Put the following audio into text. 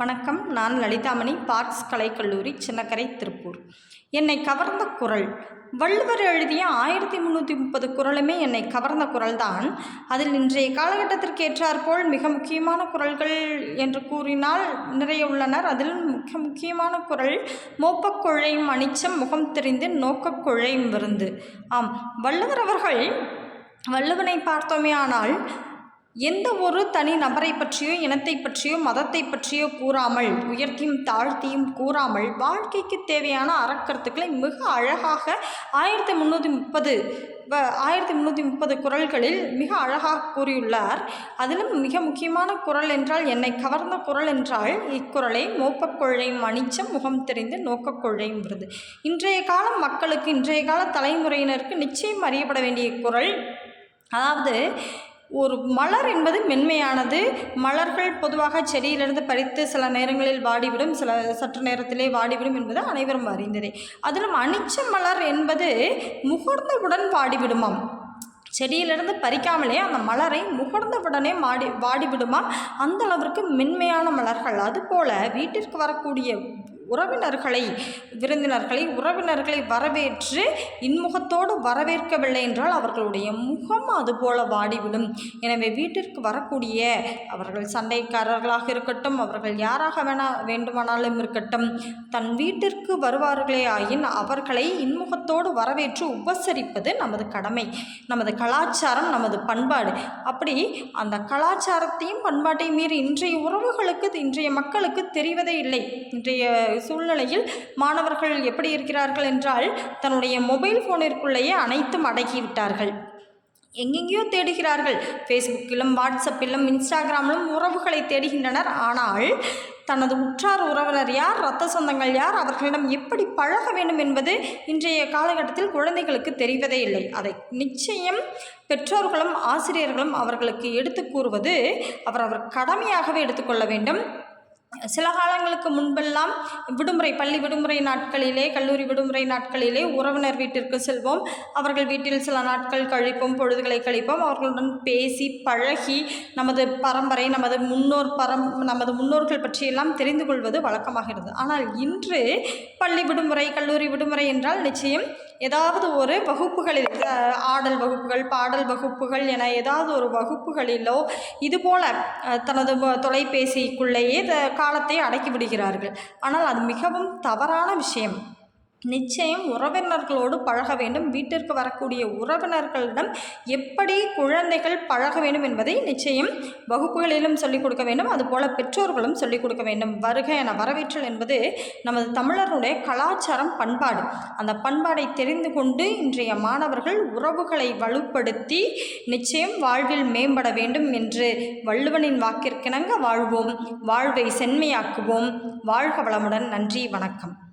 வணக்கம். நான் லலிதாமணி பார்க்ஸ் கலைக்கல்லூரி சின்னக்கரை திருப்பூர். என்னை கவர்ந்த குரல். வள்ளுவர் எழுதிய ஆயிரத்தி முந்நூற்றி முப்பது குரலுமே என்னை கவர்ந்த குரல்தான். அதில் இன்றைய காலகட்டத்திற்கு ஏற்றாற்போல் மிக முக்கியமான குரல்கள் என்று கூறினால் நிறைய உள்ளனர். அதில் மிக முக்கியமான குரல் மோப்பக் கொழையும் அனிச்சம் முகம் தெரிந்து நோக்கக்கொழையும் விருந்து. ஆம் வள்ளுவர் அவர்கள் வள்ளுவனை பார்த்தோமே ஆனால் எந்த ஒரு தனி நபரை பற்றியோ இனத்தை பற்றியோ மதத்தை பற்றியோ கூறாமல் உயர்த்தியும் தாழ்த்தியும் கூறாமல் வாழ்க்கைக்கு தேவையான அறக்கருத்துக்களை மிக அழகாக ஆயிரத்தி முந்நூற்றி முப்பது ஆயிரத்தி முந்நூற்றி முப்பது குரல்களில் மிக அழகாக கூறியுள்ளார். அதிலும் மிக முக்கியமான குரல் என்றால் என்னை கவர்ந்த குரல் என்றால் இக்குரலை மோப்பக்கொள்ளையும் அனிச்சம் முகம் தெரிந்து நோக்கக்கொள்ளையும் விருது இன்றைய கால மக்களுக்கு இன்றைய கால தலைமுறையினருக்கு நிச்சயம் அறியப்பட வேண்டிய குரல் அதாவது ஒரு மலர் என்பது மென்மையானது. மலர்கள் பொதுவாக செடியிலிருந்து பறித்து சில நேரங்களில் வாடிவிடும் சில சற்று நேரத்திலே வாடிவிடும் என்பது அனைவரும் அறிந்ததே. அதிலும் அனிச்ச மலர் என்பது முகர்ந்தவுடன் வாடிவிடுமாம். செடியிலிருந்து பறிக்காமலே அந்த மலரை முகர்ந்தவுடனே மாடி வாடிவிடுமா அந்த அளவிற்கு மென்மையான மலர்கள். அதுபோல் வீட்டிற்கு வரக்கூடிய உறவினர்களை விருந்தினர்களை உறவினர்களை வரவேற்று இன்முகத்தோடு வரவேற்கவில்லை என்றால் அவர்களுடைய முகம் அதுபோல வாடிவிடும். எனவே வீட்டிற்கு வரக்கூடிய அவர்கள் சண்டைக்காரர்களாக இருக்கட்டும் அவர்கள் யாராக வேணா வேண்டுமானாலும் இருக்கட்டும் தன் வீட்டிற்கு வருவார்களே ஆயின் அவர்களை இன்முகத்தோடு வரவேற்று உபசரிப்பது நமது கடமை. நமது கலாச்சாரம் நமது பண்பாடு. அப்படி அந்த கலாச்சாரத்தையும் பண்பாட்டையும் மீறி இன்றைய உறவுகளுக்கு இன்றைய மக்களுக்கு தெரிவதே இல்லை. இன்றைய சூழ்நிலையில் மாணவர்கள் எப்படி இருக்கிறார்கள் என்றால் தன்னுடைய மொபைல் ஃபோனிற்குள்ளேயே அனைத்தும் அடக்கிவிட்டார்கள் எங்கெங்கேயோ தேடுகிறார்கள். ஃபேஸ்புக்கிலும் வாட்ஸ்அப்பிலும் இன்ஸ்டாகிராமிலும் உறவுகளை தேடுகின்றனர். ஆனால் தனது உற்றார் உறவினர் யார் இரத்த சொந்தங்கள் யார் அவர்களிடம் எப்படி பழக வேண்டும் என்பது இன்றைய காலகட்டத்தில் குழந்தைகளுக்கு தெரிவதே இல்லை. அதை நிச்சயம் பெற்றோர்களும் ஆசிரியர்களும் அவர்களுக்கு எடுத்து கூறுவது அவர் அவர் கடமையாகவே எடுத்துக்கொள்ள வேண்டும். சில காலங்களுக்கு முன்பெல்லாம் விடுமுறை பள்ளி விடுமுறை நாட்களிலே கல்லூரி விடுமுறை நாட்களிலே உறவினர் வீட்டிற்கு செல்வோம். அவர்கள் வீட்டில் சில நாட்கள் கழிப்போம் பொழுதுகளை கழிப்போம். அவர்களுடன் பேசி பழகி நமது பரம்பரை நமது முன்னோர் பரம் நமது முன்னோர்கள் பற்றியெல்லாம் தெரிந்து கொள்வது வழக்கமாகிறது. ஆனால் இன்று பள்ளி விடுமுறை கல்லூரி விடுமுறை என்றால் நிச்சயம் ஏதாவது ஒரு வகுப்புகளில் ஆடல் வகுப்புகள் பாடல் வகுப்புகள் என ஏதாவது ஒரு வகுப்புகளிலோ இதுபோல தனது தொலைபேசிக்குள்ளேயே காலத்தை அடக்கி விடுகிறார்கள். ஆனால் அது மிகவும் தவறான விஷயம். நிச்சயம் உறவினர்களோடு பழக வேண்டும். வீட்டிற்கு வரக்கூடிய உறவினர்களிடம் எப்படி குழந்தைகள் பழக வேண்டும் என்பதை நிச்சயம் வகுப்புகளிலும் சொல்லிக் கொடுக்க வேண்டும். அதுபோல பெற்றோர்களும் சொல்லிக் கொடுக்க வேண்டும். வருக என வரவேற்றல் என்பது நமது தமிழருடைய கலாச்சாரம் பண்பாடு. அந்த பண்பாடை தெரிந்து கொண்டு இன்றைய மாணவர்கள் உறவுகளை வலுப்படுத்தி நிச்சயம் வாழ்வில் மேம்பட வேண்டும் என்று வள்ளுவனின் வாக்கிற்கிணங்க வாழ்வோம். வாழ்வை செம்மையாக்குவோம். வாழ்க வளமுடன். நன்றி. வணக்கம்.